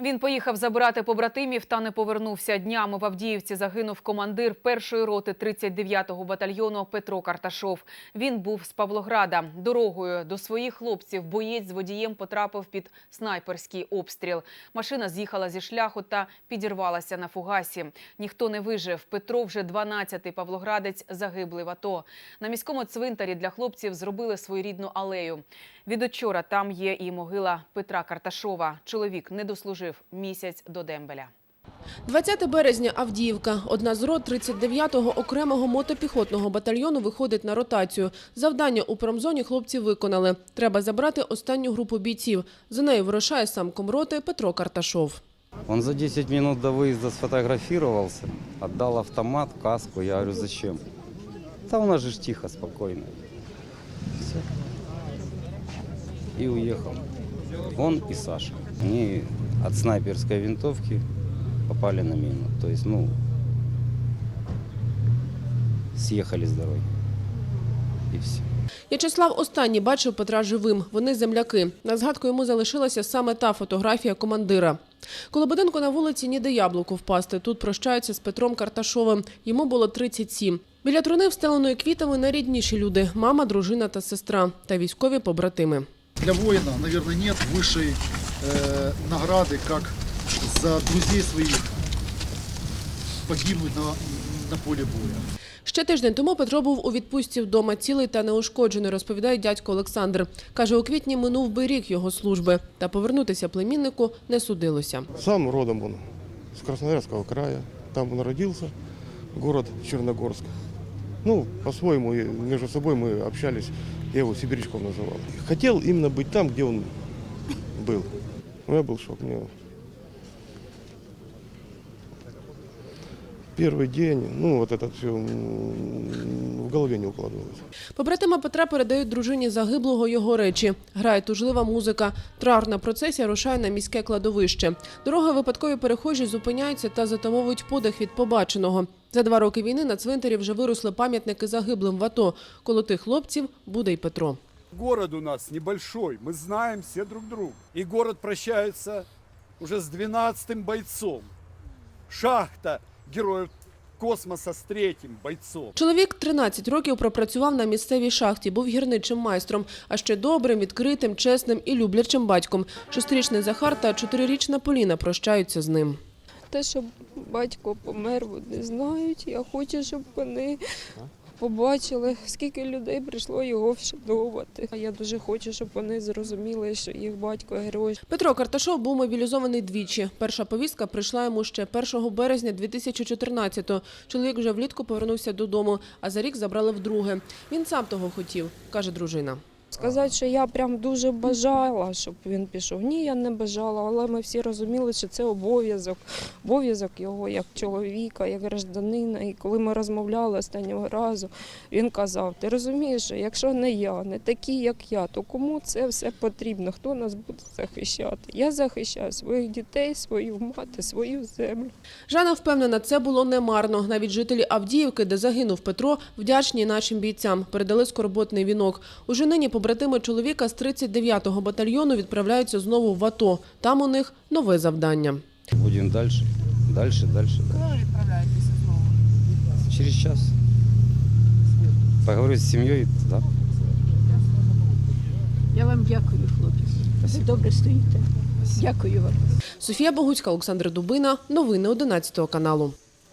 Він поїхав забирати побратимів та не повернувся. Днями в Авдіївці загинув командир першої роти 39-го батальйону Петро Карташов. Він був з Павлограда. Дорогою до своїх хлопців боєць з водієм потрапив під снайперський обстріл. Машина з'їхала зі шляху та підірвалася на фугасі. Ніхто не вижив. Петро вже 12-й павлоградець загиблий в АТО. На міському цвинтарі для хлопців зробили своєрідну алею. Від учора там є і могила Петра Карташова. Чоловік не дослужив місяць до дембеля. 20 березня Авдіївка. Одна з рот 39-го окремого мотопіхотного батальйону виходить на ротацію. Завдання у промзоні хлопці виконали. Треба забрати останню групу бійців. За нею вирушає сам комроти Петро Карташов. Он за 10 минут до выезда сфотографировался, отдал автомат, каску. Я говорю, зачем? Да у нас же ж тихо, спокойно. Все. И уехал. Он и Саша. Они от снайперской винтовки попали на мину. То есть, ну, съехали с дороги. И все. В'ячеслав останній бачив Петра живим. Вони земляки. На згадку йому залишилася саме та фотографія командира. Коло будинку на вулиці ніде яблуку впасти. Тут прощаються з Петром Карташовим. Йому було 37. Біля труни, встеленої квітами, найрідніші люди – мама, дружина та сестра та військові побратими Для воина, наверное, нет высшей э, награды, как за друзей своих погибнуть на, на поле боя. Ще тиждень тому Петро був у відпустці вдома цілий та неушкоджений, розповідає дядько Олександр. Каже, у квітні минув би рік його служби, та повернутися племіннику не судилося. Сам родом он с Красноярского края. Там он родился, город Черногорск. Ну, по-своему, и между собой мы общались, я его сибирячком называл. Хотел именно быть там, где он был. У меня был шок. Мне... Первый день, ну, вот это все в голове не укладывалось. Побратима Петра передають дружині загиблого його речі. Грає тужлива музика. Траурна процесія рушає на міське кладовище. Дороги випадкові перехожі зупиняються та затамовують подих від побаченого. За два роки війни на цвинтарі вже виросли пам'ятники загиблим в АТО. Коло тих хлопців буде й Петро. Город у нас небольшой, мы знаем все друг друга. И город прощается уже с 12-м бойцом. Шахта героев космоса з третім бойцом. Чоловік 13 років пропрацював на місцевій шахті, був гірничим майстром, а ще добрим, відкритим, чесним і люблячим батьком. Шестирічний Захар та чотирирічна Поліна прощаються з ним. Те, що батько помер, вони знають. Я хочу, щоб вони побачили, скільки людей прийшло його вшановувати. Я дуже хочу, щоб вони зрозуміли, що їх батько герой. Петро Карташов був мобілізований двічі. Перша повістка прийшла йому ще 1 березня 2014-го. Чоловік вже влітку повернувся додому, а за рік забрали вдруге. Він сам того хотів, каже дружина. Сказати, що я прям дуже бажала, щоб він пішов. Ні, я не бажала, але ми всі розуміли, що це обов'язок, обов'язок його як чоловіка, як гражданина. І коли ми розмовляли останнього разу, він казав: Ти розумієш, що якщо не я, не такі, як я, то кому це все потрібно? Хто нас буде захищати? Я захищаю своїх дітей, свою мати, свою землю. Жанна впевнена, це було немарно. Навіть жителі Авдіївки, де загинув Петро, вдячні нашим бійцям. Передали скорботний вінок. Уже нині побратими чоловіка з 39-го батальйону відправляються знову в АТО. Там у них нове завдання. Будем дальше, дальше, дальше. Коли ви відправляєтеся знову? Через час. Поговорю с семьей, да. Я вам дякую, хлопці. Ви добре стоїте. Дякую вам. Софія Богуцька, Олександр Дубина. Новини 11 каналу.